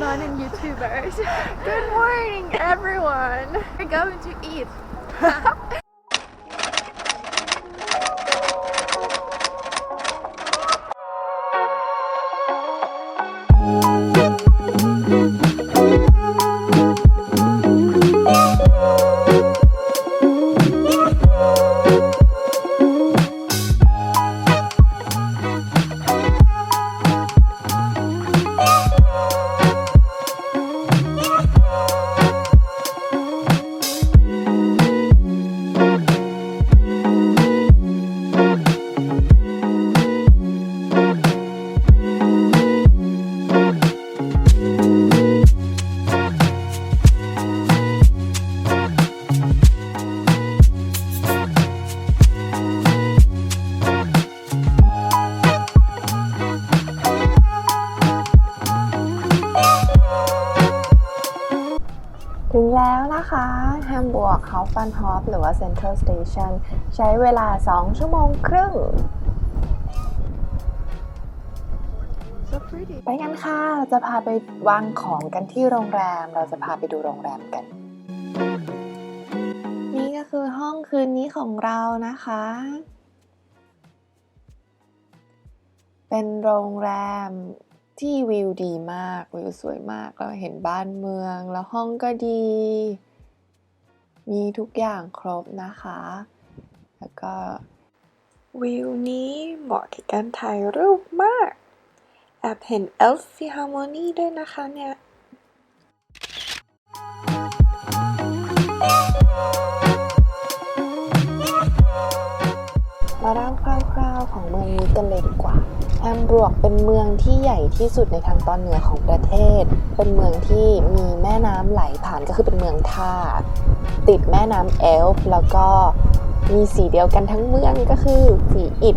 morning, YouTubers. Good morning, everyone. We're going to eat. ถึง นะคะแฮมบวกเฮาฟันฮอปหรือว่า Central Station ใช้เวลา 2 ชั่วโมงครึ่ง So ไปกันค่ะ เราจะพาไปวางของกันที่โรงแรม เราจะพาไปดูโรงแรมกัน นี่ก็คือห้องคืนนี้ของเรานะคะ เป็นโรงแรมที่วิวดีมาก วิวสวยมาก เราเห็นบ้านเมือง แล้วห้องก็ดี มีทุกอย่างครบนะคะ แล้วก็ วิวนี้เหมาะกับการถ่ายรูปมาก แอบเห็นเอลฟิฮาร์โมนีด้วยนะคะเนี่ยมาเล่าคร่าวๆของเมืองนี้กันเลยดีกว่า แฮมบรูกเป็นเมืองที่ใหญ่ที่สุดในทางตอนเหนือของประเทศ เป็นเมืองที่มีแม่น้ำไหลผ่านก็คือเป็นเมืองท่า ติดแม่น้ำเอลฟ์แล้วก็มีสีเดียวกันทั้งเมืองก็คือสีอิฐ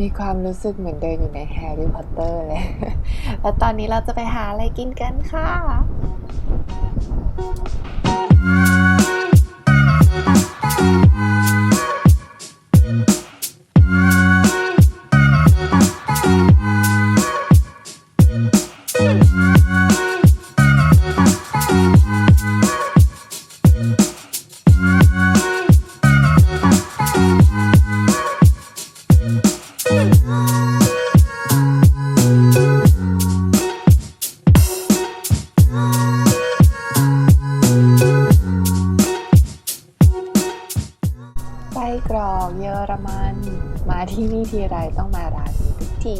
มีความรู้สึกเหมือนเดินอยู่ในแฮร์รี่พอตเตอร์เลย แล้วตอนนี้เราจะไปหาอะไรกินกันค่ะ มาที่นี่ทีไรต้องมาร้านนี้ทุกที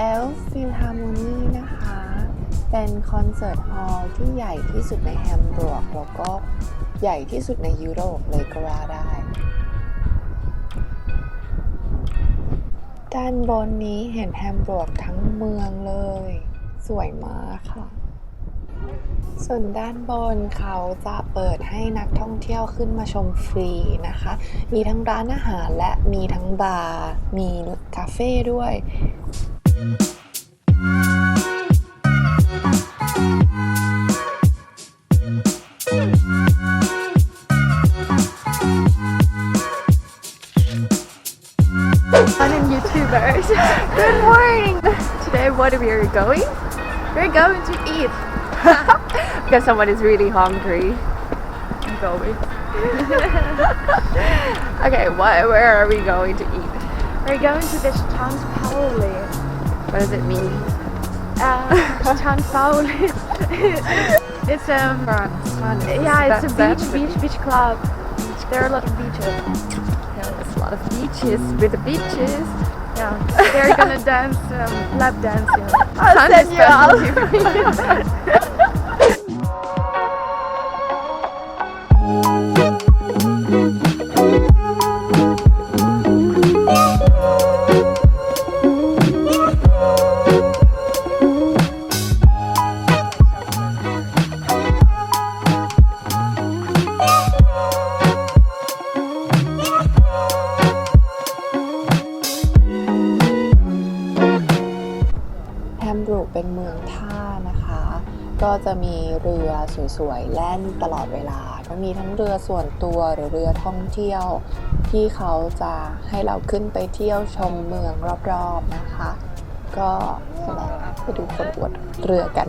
นี่คือ Elf Philharmony นะคะ เป็นคอนเสิร์ตฮอลล์ที่ใหญ่ที่สุดในแฮมบูรูกแล้วก็ใหญ่ที่สุดในยุโรปเลยก็ว่าได้ ด้านบนนี้เห็นแฮมบูรูกทั้งเมืองเลย สวยมากค่ะ ส่วนด้านบนเขาจะเปิดให้นักท่องเที่ยวขึ้นมาชมฟรีนะคะ มีทั้งร้านอาหารและมีทั้งบาร์ มีคาเฟ่ด้วย Good morning. Today, what are we going? We're going to eat. because someone is really hungry. I'm going. okay, what, where are we going to eat? We're going to this Towns Pauli. What does it mean? Uh, Paul. it's um, Yeah, it's that, a beach, beach, beach club. There are a lot of beaches. Yeah, there's a lot of beaches with the beaches. Yeah, they're gonna dance, um, lap dance. I'll send you out. เป็นเมืองท่านะคะ ก็จะมีเรือสวยๆแล่นตลอดเวลา ก็มีทั้งเรือส่วนตัวหรือเรือท่องเที่ยว ที่เขาจะให้เราขึ้นไปเที่ยวชมเมืองรอบๆนะคะ ก็ไปดูคนอวดเรือกัน